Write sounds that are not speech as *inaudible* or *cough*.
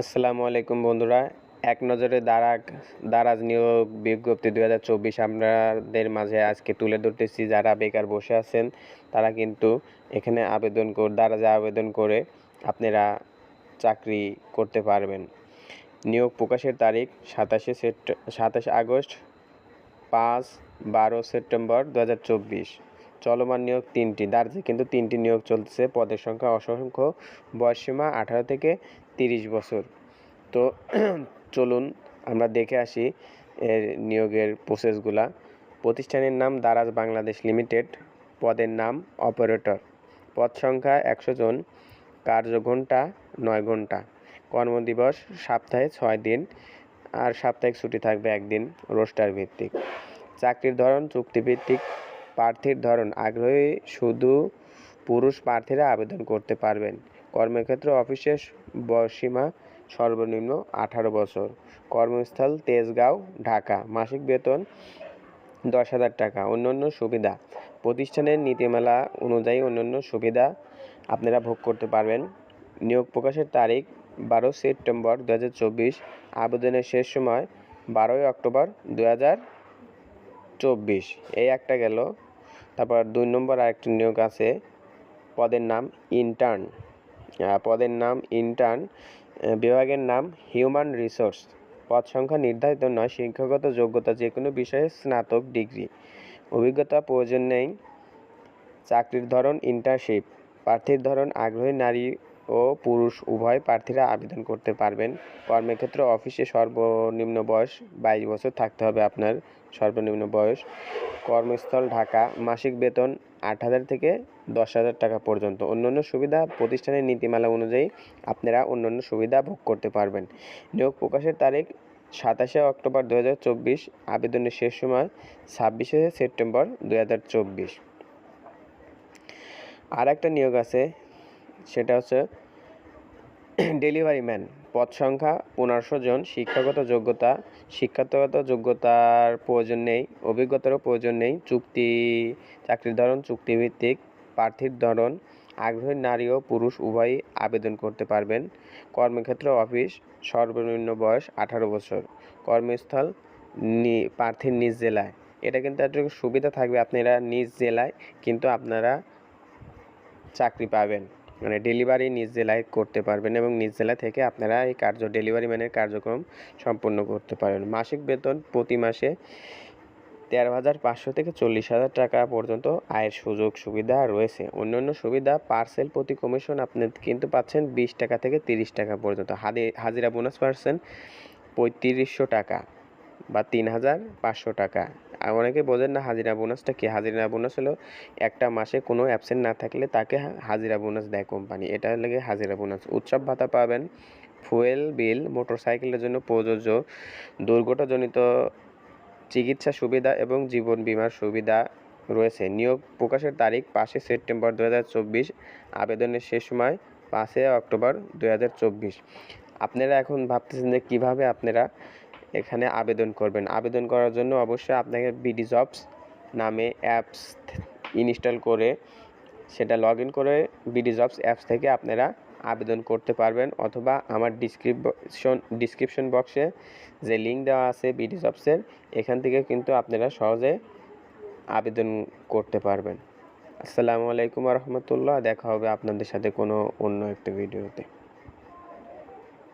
আসসালামু আলাইকুম বন্ধুরা। এক নজরে দারাজ দারাজ নিয়োগ বিজ্ঞপ্তি দু হাজার চব্বিশ আপনাদের মাঝে আজকে তুলে ধরতেছি। যারা বেকার বসে আছেন, তারা কিন্তু এখানে আবেদন কর, দারাজে আবেদন করে আপনারা চাকরি করতে পারবেন। নিয়োগ প্রকাশের তারিখ সাতাশে সেপ্ট, সাতাশে আগস্ট পাঁচ বারো সেপ্টেম্বর দু হাজার চব্বিশ। চলমান নিয়োগ তিনটি। দার্জে কিন্তু তিনটি নিয়োগ চলছে পদের সংখ্যা অসংখ্য। বয়সসীমা আঠারো থেকে তিরিশ বছর। তো *clears throat* চলুন আমরা দেখে আসি এর নিয়োগের প্রসেসগুলা প্রতিষ্ঠানের নাম দারাজ বাংলাদেশ লিমিটেড। পদের নাম অপারেটর পদ সংখ্যা একশো জন। কার্যঘণ্টা নয় ঘণ্টা কর্মদিবস সপ্তাহে ছয় দিন। আর সাপ্তাহিক ছুটি থাকবে একদিন রোস্টার ভিত্তিক। চাকরির ধরন চুক্তিভিত্তিক। প্রার্থীর ধরন, আগ্রহী শুধু পুরুষ প্রার্থীরা আবেদন করতে পারবেন। কর্মক্ষেত্র অফিসের বয়সীমা সর্বনিম্ন আঠারো বছর। কর্মস্থল তেজগাঁও, ঢাকা। মাসিক বেতন দশ হাজার টাকা। অন্যান্য সুবিধা। প্রতিষ্ঠানের নীতিমালা অনুযায়ী অন্যান্য সুবিধা আপনারা ভোগ করতে পারবেন। নিয়োগ প্রকাশের তারিখ বারো সেপ্টেম্বর দু হাজার চব্বিশ। আবেদনের শেষ সময় বারোই অক্টোবর দু হাজার চব্বিশ। এই একটা গেল তারপর দুই নম্বর আরেকটি নিয়োগ আছে, পদের নাম ইন্টার্ন পদের নাম ইন্টার্ন বিভাগের নাম হিউম্যান রিসোর্স পদ সংখ্যা নির্ধারিত নয়, শিক্ষাগত যোগ্যতা যে কোনো বিষয়ে স্নাতক ডিগ্রি। অভিজ্ঞতা প্রয়োজন নেই, চাকরির ধরন ইন্টার্নশিপ প্রার্থীর ধরন আগ্রহী নারী ও পুরুষ, উভয় প্রার্থীরা আবেদন করতে পারবেন। কর্মক্ষেত্র অফিসে সর্বনিম্ন বয়স বাইশ বছর থাকতে হবে আপনার সর্বনিম্ন বয়স। কর্মস্থল ঢাকা, মাসিক বেতন আট হাজার থেকে দশ হাজার টাকা পর্যন্ত। অন্যান্য সুবিধা প্রতিষ্ঠানের নীতিমালা অনুযায়ী আপনারা অন্যান্য সুবিধা ভোগ করতে পারবেন। নিয়োগ প্রকাশের তারিখ সাতাশে অক্টোবর দু হাজার চব্বিশ, আবেদনের শেষ সময় ছাব্বিশে সেপ্টেম্বর দু হাজার চব্বিশ। আর একটা নিয়োগ আছে, সেটা হচ্ছে ডেলিভারি ম্যান। পদ সংখ্যা, পনেরোশো জন, শিক্ষাগত যোগ্যতা, শিক্ষাগত যোগ্যতার প্রয়োজন নেই, অভিজ্ঞতারও প্রয়োজন নেই, চুক্তি, চাকরির ধরন, চুক্তিভিত্তিক, প্রার্থীর ধরন, আগ্রহী নারী ও পুরুষ উভয়ই আবেদন করতে পারবেন। কর্মক্ষেত্র, অফিস, সর্বনিম্ন বয়স আঠারো বছর। কর্মস্থল প্রার্থীর নিজ জেলায়। এটা কিন্তু একটা সুবিধা থাকবে, আপনারা নিজ জেলায় কিন্তু আপনারা চাকরি পাবেন। মানে ডেলিভারি নিজ জেলায় করতে পারবেন এবং নিজ জেলা থেকে আপনারা এই কার্য ডেলিভারি ম্যানের কার্যক্রম সম্পন্ন করতে পারবেন মাসিক বেতন প্রতি মাসে তেরো হাজার পাঁচশো থেকে চল্লিশ হাজার টাকা পর্যন্ত আয়ের সুযোগ সুবিধা রয়েছে। অন্যান্য সুবিধা পার্সেল প্রতি কমিশন আপনি কিন্তু পাচ্ছেন বিশ টাকা থেকে তিরিশ টাকা পর্যন্ত। হাজিরা বোনাস পাচ্ছেন পঁয়ত্রিশশো টাকা বা তিন হাজার পাঁচশো টাকা। আর অনেকে বোঝেন না, হাজিরা বোনাসটা কি? হাজিরা বোনাস হলো একটা মাসে কোনো অ্যাবসেন্ট না থাকলে তাকে হাজিরা বোনাস দেয় কোম্পানি এটা লাগে হাজিরা বোনাস উৎসব ভাতা পাবেন ফুয়েল বিল মোটরসাইকেলের জন্য প্রযোজ্য, দুর্ঘটনাজনিত চিকিৎসা সুবিধা এবং জীবন বিমার সুবিধা রয়েছে। নিয়োগ প্রকাশের তারিখ পাঁচই সেপ্টেম্বর দু হাজার চব্বিশ, আবেদনের শেষ সময় পাঁচই অক্টোবর দু হাজার চব্বিশ। আপনারা এখন ভাবতেছেন যে কীভাবে আপনারা এখানে আবেদন করবেন। আবেদন করার জন্য অবশ্যই আপনাকে বিডি জবস নামে অ্যাপস ইনস্টল করে সেটা লগ করে বিডি জবস অ্যাপস থেকে আপনারা আবেদন করতে পারবেন অথবা আমার ডিসক্রিপশন ডিসক্রিপশন বক্সে যে লিঙ্ক দেওয়া আছে বিডি জবসের এখান থেকে কিন্তু আপনারা সহজে আবেদন করতে পারবেন। আসসালামু আলাইকুম রহমতুল্লাহ। দেখা হবে আপনাদের সাথে কোনো অন্য একটা ভিডিওতে